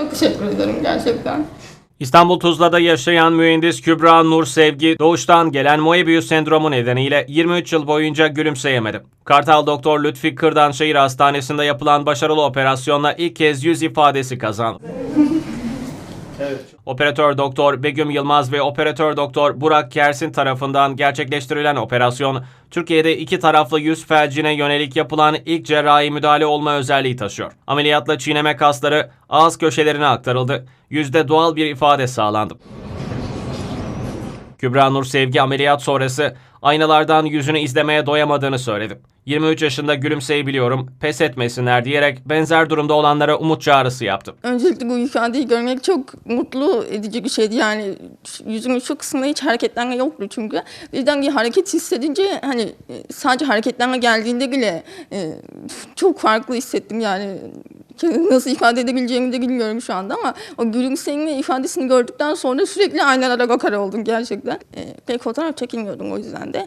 Çok teşekkür ederim gerçekten. İstanbul Tuzla'da yaşayan mühendis Kübra Nur Sevgi, doğuştan gelen Moebius sendromu nedeniyle 23 yıl boyunca gülümseyemedi. Kartal Doktor Lütfi Kırdanşehir Hastanesi'nde yapılan başarılı operasyonla ilk kez yüz ifadesi kazandı. Operatör Doktor Begüm Yılmaz ve Operatör Doktor Burak Kersin tarafından gerçekleştirilen operasyon, Türkiye'de iki taraflı yüz felcine yönelik yapılan ilk cerrahi müdahale olma özelliği taşıyor. Ameliyatla çiğneme kasları ağız köşelerine aktarıldı. Yüzde doğal bir ifade sağlandı. Kübra Nur Sevgi ameliyat sonrası aynalardan yüzünü izlemeye doyamadığını söyledi. 23 yaşında gülümseyebiliyorum, pes etmesinler diyerek benzer durumda olanlara umut çağrısı yaptı. Öncelikle bu ifadeyi görmek çok mutlu edici bir şeydi. Yani yüzümün şu kısmında hiç hareketlenme yoktu çünkü. Birden bir hareket hissedince hani e, sadece hareketlenme geldiğinde bile e, çok farklı hissettim yani. Nasıl ifade edebileceğimi de bilmiyorum şu anda ama o gülümseme ifadesini gördükten sonra sürekli aynalara bakar oldum gerçekten. E, pek fotoğraf çekilmiyordum o yüzden de.